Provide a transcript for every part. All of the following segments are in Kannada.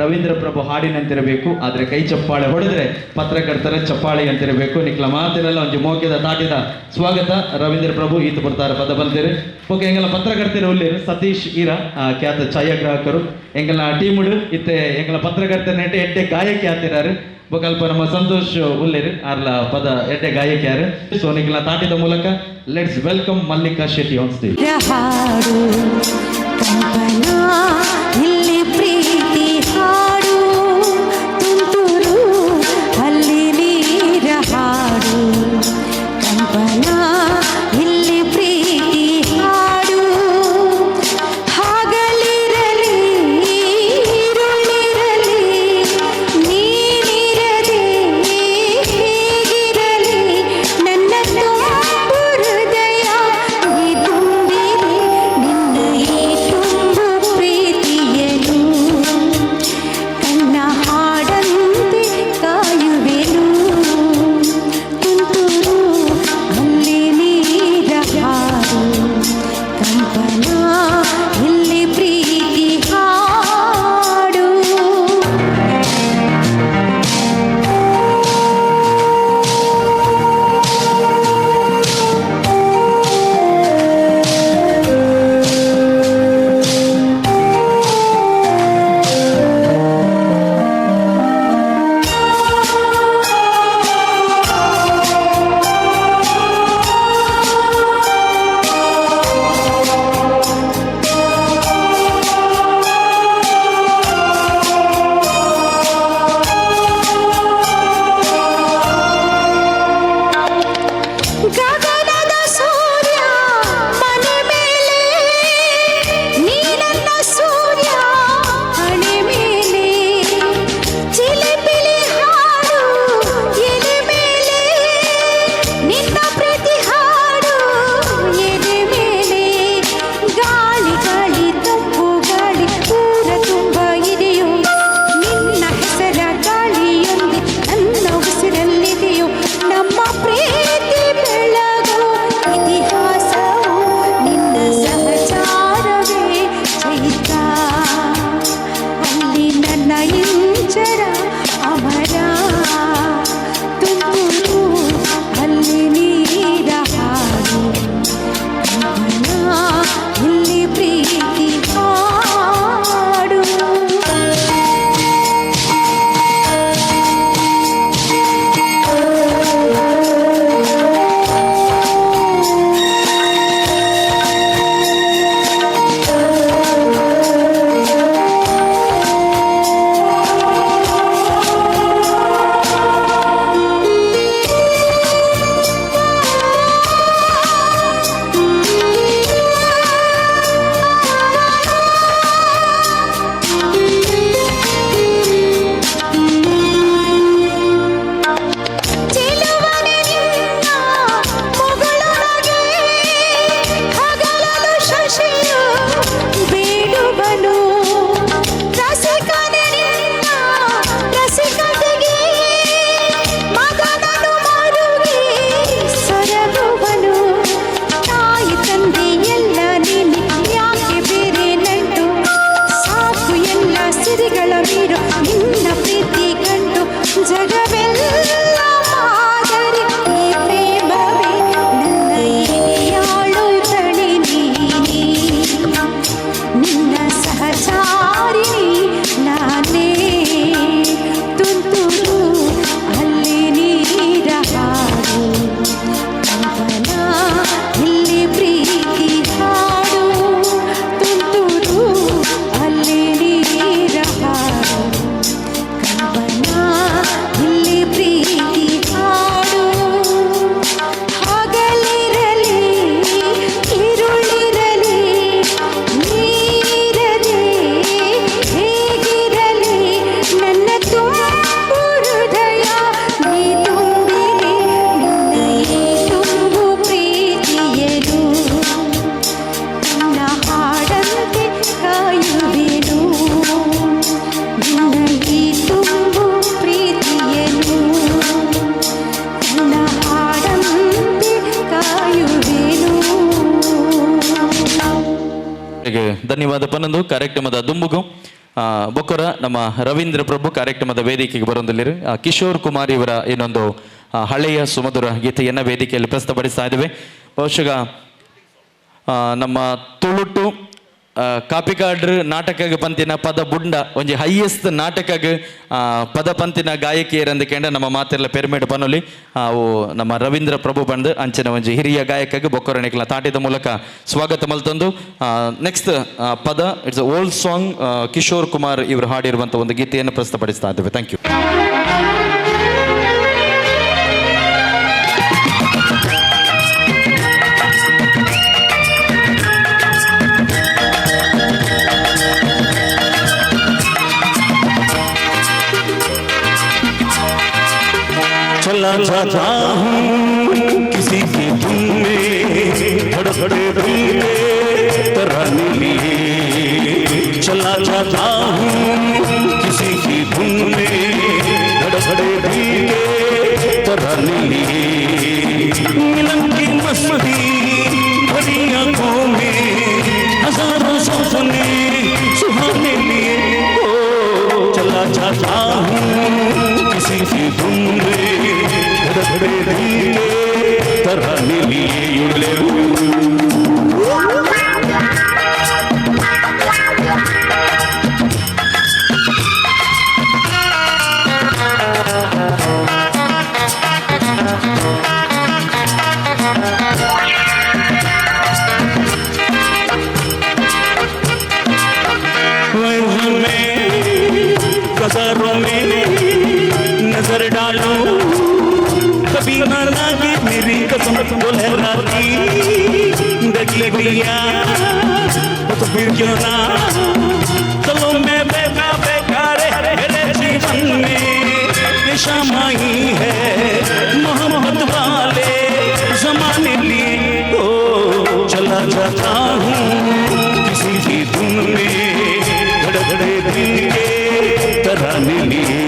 ರವೀಂದ್ರ ಪ್ರಭು ಹಾಡಿನಂತಿರಬೇಕು, ಆದರೆ ಕೈ ಚಪ್ಪಾಳೆ ಹೊಡೆದ್ರೆ ಪತ್ರಕರ್ತರ ಚಪ್ಪಾಳೆ ಅಂತಿರಬೇಕು ನೀವು ಮಾತಿನಲ್ಲ ಒಂದು ಮೋಕ್ಯದ ತಾಟಿದ ಸ್ವಾಗತ, ರವೀಂದ್ರ ಪ್ರಭು, ಈತ ಬರ್ತಾರೆ ಪದ ಬಂದಿರಿ. ಓಕೆ ಎಂಗಲ ಪತ್ರಕರ್ತರು ಉಲ್ಲಿ ಸತೀಶ್, ಈರ ಖ್ಯಾತ ಛಾಯಾಗ್ರಾಹಕರು. ಎಂಗಲ ಟೀಮ್ ಇತ್ತೆ ಎಂಗಲ ಪತ್ರಕರ್ತರ ನೆಟ್ಟೆ ಎಡ್ಡೆ ಗಾಯಕಿ ಆತಿರಾರು. ಬಕಲ್ಪ ನಮ್ಮ ಸಂತೋಷ್ ಉಲ್ಲೇರಿ ಆರ್ಲ ಪದ ಎಡ್ಡೆ ಗಾಯಕಿಯಾರು ಸೊ ನಿಗ್ಲ ತಾಟಿದ ಮೂಲಕ ಲೆಟ್ಸ್ ವೆಲ್ಕಮ್ ಮಲ್ಲಿಕಾ ಶೆಟ್ಟಿ ಆನ್ ಇಲ್ಲಿ ಧನ್ಯವಾದ ಪನ್ನೊಂದು ಕಾರ್ಯಕ್ರಮದ ದುಂಬುಗು. ಬೊಕ್ಕರ ನಮ್ಮ ರವೀಂದ್ರ ಪ್ರಭು ಕಾರ್ಯಕ್ರಮದ ವೇದಿಕೆಗೆ ಬರೋದಿಲ್ಲಿರಿ ಕಿಶೋರ್ ಕುಮಾರ್ ಇವರ ಇನ್ನೊಂದು ಹಳೆಯ ಸುಮಧುರ ಗೀತೆಯನ್ನು ವೇದಿಕೆಯಲ್ಲಿ ಪ್ರಸ್ತುತಪಡಿಸ್ತಾ ಇದ್ದೇವೆ. ಬಹುಶಃ ನಮ್ಮ ತುಳುಟು ಕಾಪಿಕಾಡ್ರ್ ನಾಟಕ ಪಂತಿನ ಪದ ಬುಂಡ ಒಂಜಿ ಹೈಯೆಸ್ಟ್ ನಾಟಕ ಪದ ಪಂತಿನ ಗಾಯಕಿಯರಂದು ಕೇಂದ್ರ ನಮ್ಮ ಮಾತೆಲ್ಲ ಪೆರ್ಮೇಡ್ ಪನೊಲಿ ಅವು ನಮ್ಮ ರವೀಂದ್ರ ಪ್ರಭು ಬಂದು ಅಂಚಿನ ಒಂಜಿ ಹಿರಿಯ ಗಾಯಕಗೆ ಬೊಕ್ಕರಣಿಕಲ ತಾಟಿದ ಮೂಲಕ ಸ್ವಾಗತ ಮಲ್ತಂದು. ನೆಕ್ಸ್ಟ್ ಪದ it's old song Kishore Kumar ಇವರು ಹಾಡಿರುವಂಥ ಒಂದು ಗೀತೆಯನ್ನು ಪ್ರಸ್ತುತಪಡಿಸ್ತಾ ಇದ್ದೇವೆ. ಥ್ಯಾಂಕ್ ಯು चला जाता हूँ। किसी की धुन में में तराने लिए चला जाता हूँ। किसी की धुन में में तराने लिए मिलन की मस्ती भरी आँखों में, हज़ारों सपने सुहाने लिए। चला जाता हूँ। किसी की धुन में कदरों में नज़र डालो। कभी ना लागे मेरी कसम को लहराती डगी गलिया तो फिर क्यों ना। चलो मैं बेका बेकार मेरे जीवन में। निशा माही है, मोहम्मद वाले जमाने लिए। ओ, चला जाता हूँ किसी की धुन में। धड़धड़े दिल के तराने लिए।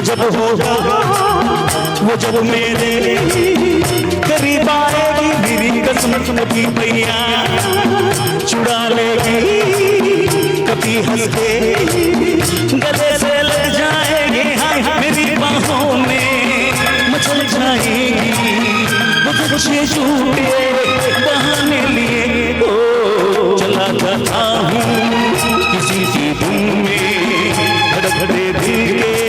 अजब होगा, वो जब मेरे करीब आएगी, मेरी कसम की भैया चुड़ा लेगी। कभी हंस के गले से लग जाएगी हाय हाय मेरी बाहों में मचल जाएगी। कुछ झूठे बहाने लिए, ओ, चला जाता हूँ किसी की धुन में, धड़धड़े दिल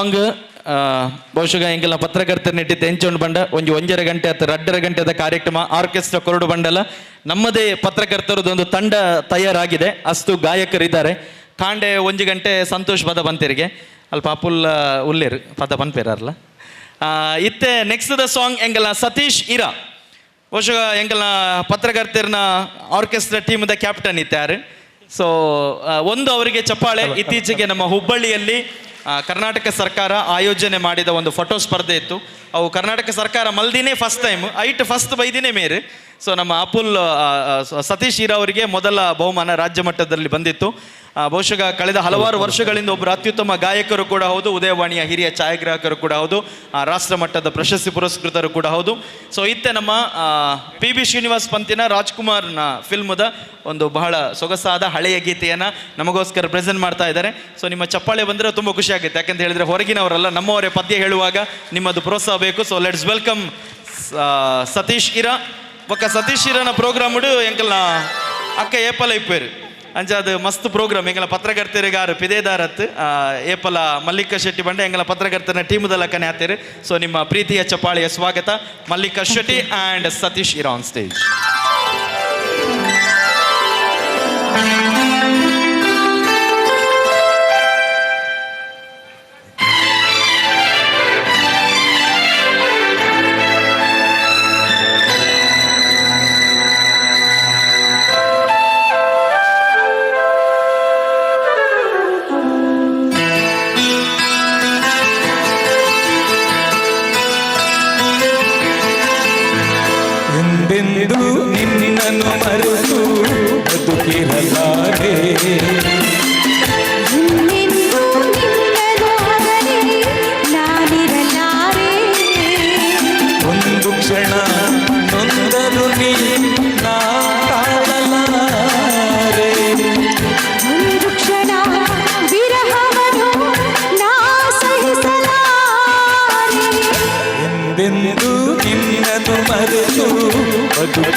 ಸಾಂಗ್ ಬಹುಶಃ ಎಂಗೆಲ್ಲ ಪತ್ರಕರ್ತರನ್ನಿಟ್ಟಿದ್ದು ಎಂಚೊಂಡು ಬಂಡ ಒಂಜಿ ಒಂಜರ ಗಂಟೆ ಅಥವಾ ರಡ್ಡರ ಗಂಟೆದ ಕಾರ್ಯಕ್ರಮ ಆರ್ಕೆಸ್ಟ್ರಾ ಕೊರಡು ಬಂಡಲ. ನಮ್ಮದೇ ಪತ್ರಕರ್ತರದೊಂದು ತಂಡ ತಯಾರಾಗಿದೆ ಅಷ್ಟು ಗಾಯಕರಿದ್ದಾರೆ. ಕಾಂಡೆ ಒಂಜಿ ಗಂಟೆ ಸಂತೋಷ್ ಪದ ಬಂತಿರಿಗೆ. ಅಲ್ಪ ಅಪುಲ್ ಉಲ್ಲೇರು ಪದ ಪನ್ಪೇರಲ್ಲ ಇತ್ತೆ ನೆಕ್ಸ್ಟ್ ದ ಸಾಂಗ್ ಎಂಗಲ ಸತೀಶ್ ಇರಾ. ಬಹುಶಃ ಎಂಗಲ ಪತ್ರಕರ್ತರನ್ನ ಆರ್ಕೆಸ್ಟ್ರಾ ಟೀಮ್ದ ಕ್ಯಾಪ್ಟನ್ ಇತ್ತಾರೆ ಸೊ ಒಂದು ಅವರಿಗೆ ಚಪ್ಪಾಳೆ. ಇತ್ತೀಚೆಗೆ ನಮ್ಮ ಹುಬ್ಬಳ್ಳಿಯಲ್ಲಿ ಕರ್ನಾಟಕ ಸರ್ಕಾರ ಆಯೋಜನೆ ಮಾಡಿದ ಒಂದು ಫೋಟೋ ಸ್ಪರ್ಧೆ ಇತ್ತು. ಅವು ಕರ್ನಾಟಕ ಸರ್ಕಾರ ಮಲ್ದಿನೇ ಫಸ್ಟ್ ಟೈಮ್ ಐಟ್ ಫಸ್ಟ್ ಬೈದಿನೇ ಮೇರೆ. ಸೊ ನಮ್ಮ ಅಪುಲ್ ಸತೀಶ್ ಹೀರಾ ಅವರಿಗೆ ಮೊದಲ ಬಹುಮಾನ ರಾಜ್ಯ ಮಟ್ಟದಲ್ಲಿ ಬಂದಿತ್ತು. ಬಹುಶಃ ಕಳೆದ ಹಲವಾರು ವರ್ಷಗಳಿಂದ ಒಬ್ಬರು ಅತ್ಯುತ್ತಮ ಗಾಯಕರು ಕೂಡ ಹೌದು ಉದಯವಾಣಿಯ ಹಿರಿಯ ಛಾಯಾಗ್ರಾಹಕರು ಕೂಡ ಹೌದು ರಾಷ್ಟ್ರ ಮಟ್ಟದ ಪ್ರಶಸ್ತಿ ಪುರಸ್ಕೃತರು ಕೂಡ ಹೌದು. ಸೊ ಇತ್ತೆ ನಮ್ಮ ಪಿ ಬಿ ಶ್ರೀನಿವಾಸ್ ಪಂತಿನ ರಾಜ್ಕುಮಾರ್ನ ಫಿಲ್ಮದ ಒಂದು ಬಹಳ ಸೊಗಸಾದ ಹಳೆಯ ಗೀತೆಯನ್ನು ನಮಗೋಸ್ಕರ ಪ್ರೆಸೆಂಟ್ ಮಾಡ್ತಾ ಇದ್ದಾರೆ. ಸೊ ನಿಮ್ಮ ಚಪ್ಪಾಳೆ ಬಂದರೆ ತುಂಬ ಖುಷಿ ಆಗುತ್ತೆ. ಯಾಕಂತ ಹೇಳಿದರೆ ಹೊರಗಿನವರಲ್ಲ ನಮ್ಮವರೇ ಪದ್ಯ ಹೇಳುವಾಗ ನಿಮ್ಮದು ಪ್ರೋತ್ಸಾಹ ಬೇಕು. ಸೊ ಲೆಟ್ಸ್ ವೆಲ್ಕಮ್ ಸತೀಶ್ ಇರಾ ಒಕ್ಕ ಸತೀಶ್ ಇರನ ಪ್ರೋಗ್ರಾಮ್ ಎಂಕಲ್ನ ಅಕ್ಕ ಏಪಲ ಇಪ್ಪೇರು. ಅಂಜ ಅದು ಮಸ್ತ್ ಪ್ರೋಗ್ರಾಮ್ ಎಂಗಲ ಪತ್ರಕರ್ತರಿಗಾರು ಪಿದೇದಾರತ್. ಏಪಲ ಮಲ್ಲಿಕ ಶೆಟ್ಟಿ ಬಂಡೆ ಎಂಗಲ ಪತ್ರಕರ್ತನ ಟೀಮದ ಕನೆ ಆತೇರು ಸೊ ನಿಮ್ಮ ಪ್ರೀತಿಯ ಚಪಾಳಿಯ ಸ್ವಾಗತ ಮಲ್ಲಿಕ ಶೆಟ್ಟಿ ಆ್ಯಂಡ್ ಸತೀಶ್ ಇರಾ ಆನ್ ಸ್ಟೇಜ್ मरसू दुखी हजारे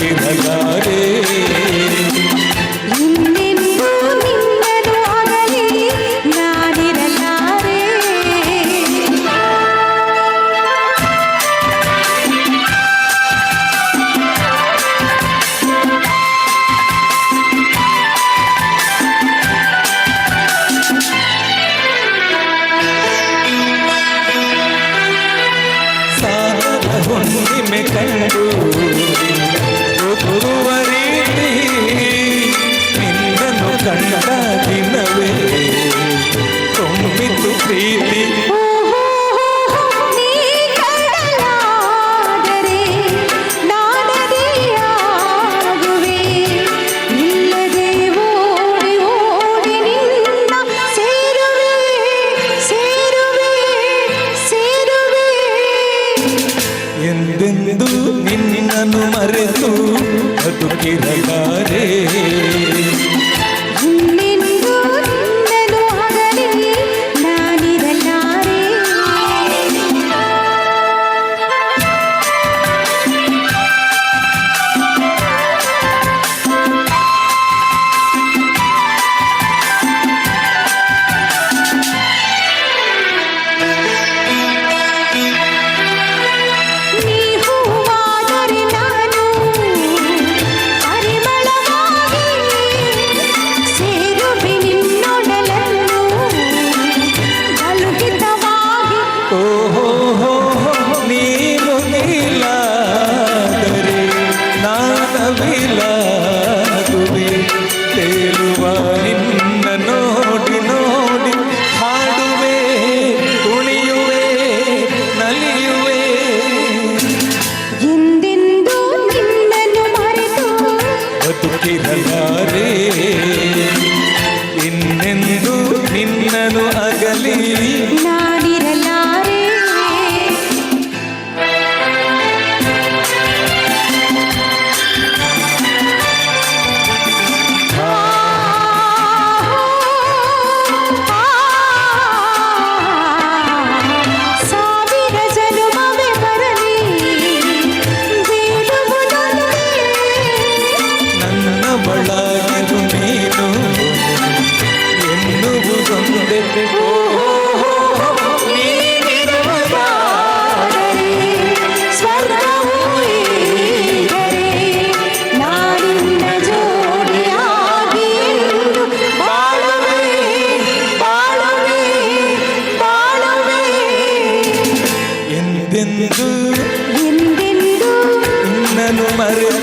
के भगा रे ಮರೆತು ಬದುಕಿರಲಾರೆ மறு